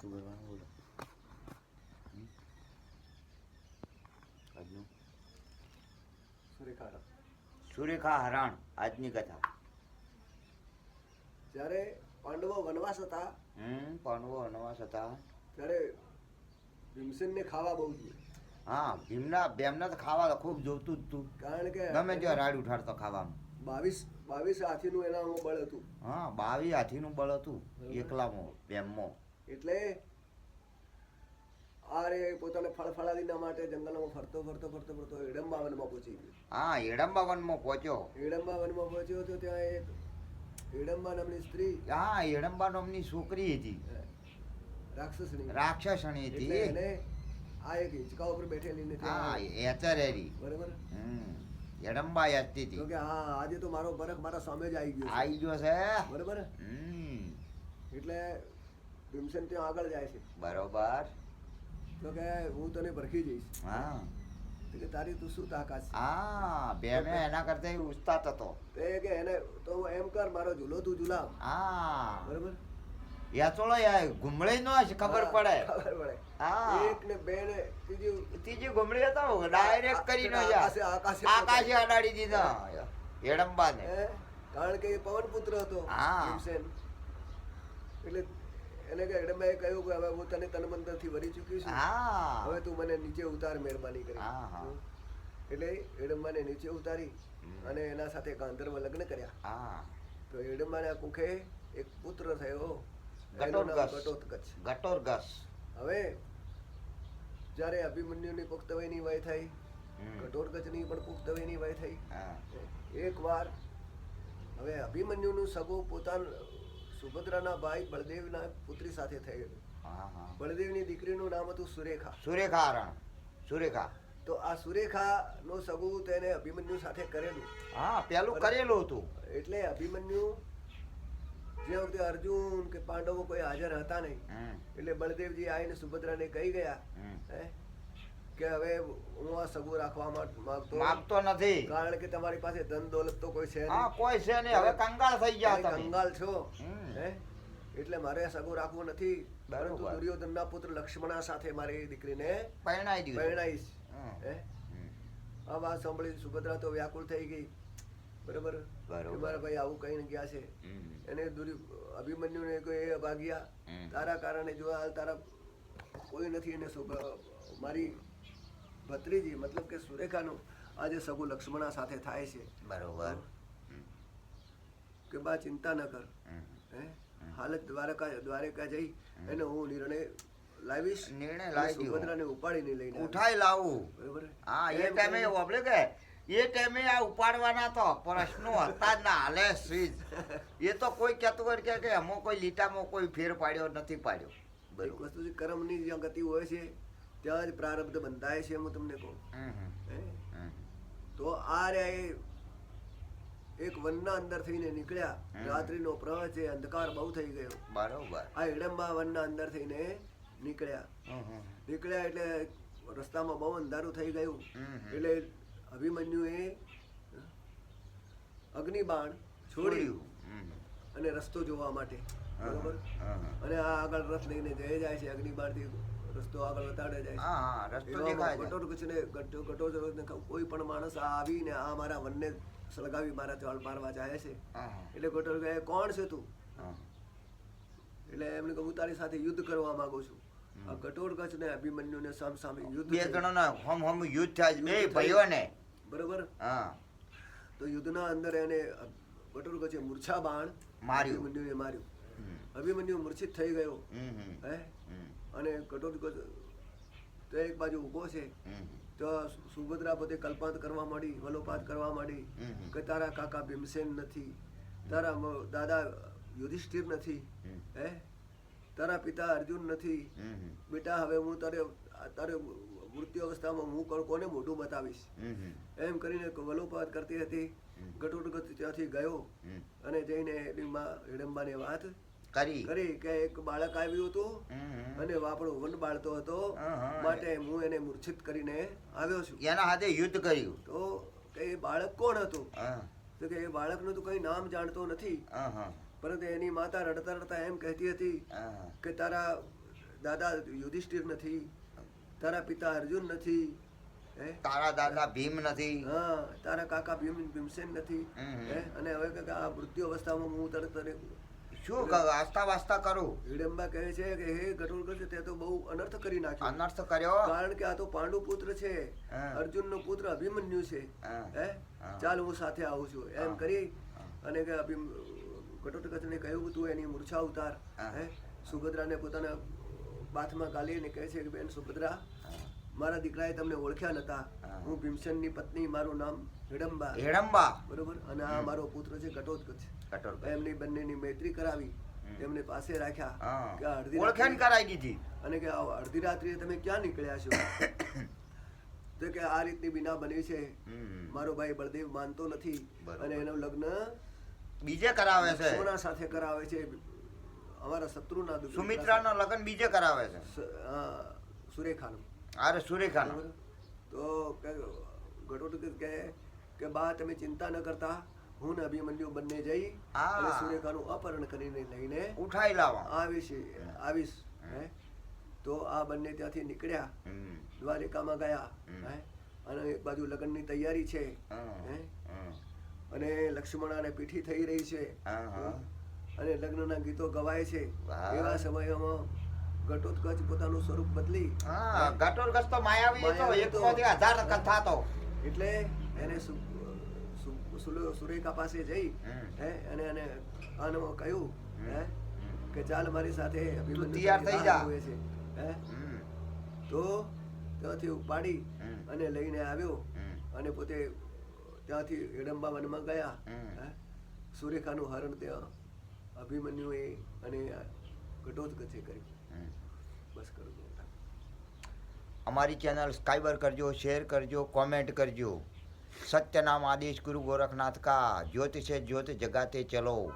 શું કરવાનું બોલો આજનું સુરેખા સુરેખા હરાણ આજની કથા. જ્યારે પાંડવો વનવાસ હતા હમ પાંડવો વનવાસ હતા. ત્યારે ભીમસેનને ખાવા બહુ જોઈએ હા ભીમના બેમના તો ખાવા ખૂબ જોતું જ તું. કારણ કે ગમે જો રાડ ઉઠાડતો ખાવામાં. બાવીસ બાવીસ હાથીનું એનામાં બળ હતું. હા બાવીસ હાથીનું બળ હતું. એકલામાં બેમમાં એટલે આ પોતાને ફળફળાદીના માટે જંગલમાં ફરતો ફરતો ફરતો ફરતો હિડમ્બા વનમાં પહોંચી ગયો. હા એડંબા વનમાં પહોંચ્યો. હિડમ્બા વનમાં પહોંચ્યો તો ત્યાં એક હિડમ્બા નામની સ્ત્રી હા એડંબા નામની છોકરી હતી. અ, રાક્ષસણી હતી. એને આ એક હિંચકા ઉપર બેઠેલી ને હા એચરેરી બરાબર? હમ એડંબા યાચતી હતી. કે હા આજે તો મારો બરખ મારા સામે જ આવી ગયો આવી આઈ ગયો છે? બરાબર? હમ. એટલે ભીમસેન ત્યાં આગળ જાય છે. બરોબર. તો કે હું તને ભરખી જઈશ. હા. કે તારી તું શું તાકાત છે? હા બેમે એના કરતા ઉસ્તાદ હતો. તે કે એને તો એમ કર મારો ઝૂલો તું ઝૂલાવ. હા. બરોબર? યા ચોલો યા ગુમળી નો જ ખબર પડે. ખબર પડે. હા. એક ને બે ને ત્રીજી ત્રીજી ગુમળી હતો ડાયરેક્ટ કરીને જા આકાશે- આકાશે આકાશે અડાડી દીધા. એડંબા ને કારણ કે એ પવન પુત્ર હતો હા. એટલે એને કે એડમ્બાએ કહ્યું કે હવે હું તને તનથી વરી ચૂક્યું છું. હવે તું મને નીચે ઉતાર મહેરબાની કરી. એટલે એડમ્બાને નીચે ઉતારી અને એના સાથે ગાંધર્વ લગ્ન કર્યા. તો એડમ્બાના કુખે એક પુત્ર થયો. ઘટોત્કચ હવે જ્યારે અભિમન્યુની પુખ્ત વયની વય થઈ. ઘટોત્કચની પણ પુખ્ત વયની વય થઈ એક એકવાર હવે અભિમન્યુનું સગું પોતાના સુભદ્રાના ભાઈ બળદેવના પુત્રી સાથે હા બળદેવની દીકરીનું નામ હતું સુરેખા. સુરેખા સુરેખા. તો આ સુરેખા નો સગુ તેને અભિમન્યુ સાથે કરેલું. હા પેલું કરેલું હતું. એટલે અભિમન્યુ જે વખતે અર્જુન કે પાંડવો કોઈ હાજર હતા નહીં એટલે બળદેવજી આવીને સુભદ્રાને કહી ગયા હે? કે હવે હું આ સગું રાખવા માંગતો માંગતો નથી. કારણ કે તમારી પાસે ધન દોલત તો કોઈ છે હા કોઈ છે નહીં. હવે કંગાળ થઈ ગયા તમે તમે. છો. હે? એટલે મારે સગું રાખવું નથી. પરંતુ. દુર્યોધનના પુત્ર લક્ષ્મણા સાથે મારી દીકરીને પરણાઈ દીધું. પરણાઈશ. હે. આ વાત સાંભળી સુભદ્રા તો વ્યાકુળ થઈ ગઈ. બરાબર? મારા ભાઈ આવું કહીને ગયા છે. એને અભિમન્યુ અભિમન્યુને કોઈ એ ભાગ્યા. તારા કારણે જો હાલ તારા કોઈ નથી એને મારી ભત્રીજી મતલબ કે સુરેખાનું આજે સગું લક્ષ્મણા સાથે થાય છે. બરોબર. કે બા ચિંતા ન કર. હમ. હે? હાલ દ્વારકા દ્વારકા જઈ એનો હું નિર્ણય લાવીશ નિર્ણય લાવી. સુભદ્રાને ઉપાડીને લઈને ઉઠાઈ લાવું. બરોબર? હા એ ટાઈમે આપણે કહે કે? એ ટાઈમે આ ઉપાડવાના તો પ્રશ્નો હતા જ ના. હાલે સ્વીજ એ તો કોઈ કહેતું હોય કે એમાં કોઈ લીટામાં કોઈ ફેર પાડ્યો નથી પાડ્યો. એક બરોબર વસ્તુ છે કર્મની જ્યાં ગતિ હોય છે ત્યાં જ પ્રારબ્ધ બંધાય છે હું તમને કહું. તો આ રે એક વનના અંદર થઈને નીકળ્યા. રાત્રિનો પ્રહ છે અંધકાર બહુ થઈ ગયો. બરોબર. આ હિડમ્બા વનના અંદર થઈને નીકળ્યા. નીકળ્યા એટલે રસ્તામાં બહુ અંધારું થઈ ગયું. એટલે અભિમન્યુ અભિમન્યુએ અગ્નિબાણ છોડ્યું. અને રસ્તો જોવા માટે. બરોબર. અને આ આગળ રથ લઈને જઈ જાય છે અગ્નિબાણથી. રસ્તો આગળ વધારે જાય હા હા રસ્તો દેખાય કોઈ પણ માણસ આવીને આ મારા વનને સળગાવી મારા ચાળ મારવા જાય છે. એટલે ઘટોત્કચ કહે, કોણ છે તું? એટલે એમને કહું તારી સાથે યુદ્ધ કરવા માંગુ છું. આ કચ્છ ને અભિમન્યુને સામ સામે યુદ્ધ બે. જણાના હમ હમ યુદ્ધ થાય બે ભાઈઓ ને બરોબર? હા. તો યુદ્ધના અંદર એને ઘટોત્કચે મૂર્છા બાણ માર્યું. અભિમન્યુને માર્યું. અભિમન્યુ મૂર્છિત થઈ ગયો. હે. અને ઘટોત્કચ તો એક બાજુ ઊભો છે. તો સુભદ્રા પોતે કલ્પાંત કરવા માંડી વલોપાત કરવા માંડી કે તારા કાકા ભીમસેન નથી તારા દાદા યુધિષ્ઠિર નથી હે? તારા પિતા અર્જુન નથી. બેટા હવે હું તારે તારે મૃત્યુ અવસ્થામાં હું કોને મોઢું બતાવીશ? એમ કરીને વલોપાત કરતી હતી. ગટોટગત ત્યાંથી ગયો અને જઈને એની માં હિડમ્બાને વાત કરી. કરી કે એક બાળક આવ્યું હતું અને વાપડો વન બાળતો હતો. માટે હું એને મૂર્છિત કરીને આવ્યો છું. એના હાથે યુદ્ધ કર્યું. તો કે એ બાળક કોણ હતું? તો કે એ બાળકનું તો કઈ નામ જાણતો નથી. પરંતુ એની માતા રડતા રડતા એમ કહેતી હતી કે તારા દાદા યુધિષ્ઠિર નથી તારા પિતા અર્જુન નથી તારા દાદા ભીમ નથી. હા તારા કાકા ભીમ ભીમસેન નથી અને હવે કે આ મૃત્યુ અવસ્થામાં હું તરત તને શું વાસ્તા વાસ્તા કરો? હિડમ્બા કહે છે કે હે ઘટોળગજ તે તો બહુ અનર્થ કરી નાખ્યો. અનર્થ કર્યો? કારણ કે આ તો પાંડુ પુત્ર છે. અર્જુનનો પુત્ર અભિમન્યુ છે. હે. ચાલ હું સાથે આવું છું. એમ કરી અને કે અભિમ ઘટોત્કચને કહ્યું તું એની મૂર્છા ઉતાર. હા. હે? સુભદ્રાને પોતાના બાથમાં ગાલીને કહે છે કે બેન સુભદ્રા મારા દીકરાએ તમને ઓળખ્યા નતા હું. ભીમસેનની પત્ની મારું નામ હિડમ્બા હેડમ્બા બરોબર? અને આ મારો પુત્ર છે ઘટોત્કચ એમની બંનેની મૈત્રી કરાવી. એમને પાસે રાખ્યા કે અડધી ઓળખાણ કરાવી દીધી. અને કે અડધી રાત્રિએ તમે ક્યાં નીકળ્યા છો? તો કે આ રીતની બીના બની છે. મારો ભાઈ બળદેવ માનતો નથી. અને એનું લગ્ન બીજે કરાવે છે. સોના સાથે કરાવે છે. અમારા શત્રુના સુમિત્રાનો લગ્ન બીજે કરાવે છે. સુરેખાનું. અરે સુરેખાનો. તો ઘટોત્કચ કહે કે બા તમે ચિંતા ન કરતા. હું ને અભિમન્યુ બંને જઈ અને સુરેખાનું અપહરણ કરીને લઈને ઉઠાઈ લાવવા આવીશ આવીશ હે? તો આ બંને ત્યાંથી નીકળ્યા. દ્વારિકામાં ગયા હે? અને એક બાજુ લગ્નની તૈયારી છે હે. અને લક્ષ્મણાને પીઠી થઈ રહી છે. અને લગ્નના ગીતો ગવાય છે. એવા સમયમાં ઘટોત્કચ પોતાનું સ્વરૂપ બદલી હા ઘટોત્કચ તો માયાવી હતો એક હતો. માંથી હજાર કથા તો એટલે એને સુરેખા પાસે જઈ હે અને એને આનો કહ્યું હે કે ચાલ મારી સાથે તૈયાર થઈ જા. છે હે. તો ત્યાંથી ઉપાડી અને લઈને આવ્યો. અને પોતે ત્યાંથી હિડમ્બા વનમાં ગયા. હે? સુરેખાનું હરણ ત્યાં અભિમન્યુએ અને ઘટોત્કચે કર્યું. ચોક્કસ કરી દઉં અમારી ચેનલ સ્કાઈબર કરજો શેર કરજો કોમેન્ટ કરજો. સત્યનામ આદેશ ગુરુ ગોરખનાથ કા. જ્યોતિષે જ્યોત જગાતે ચલો.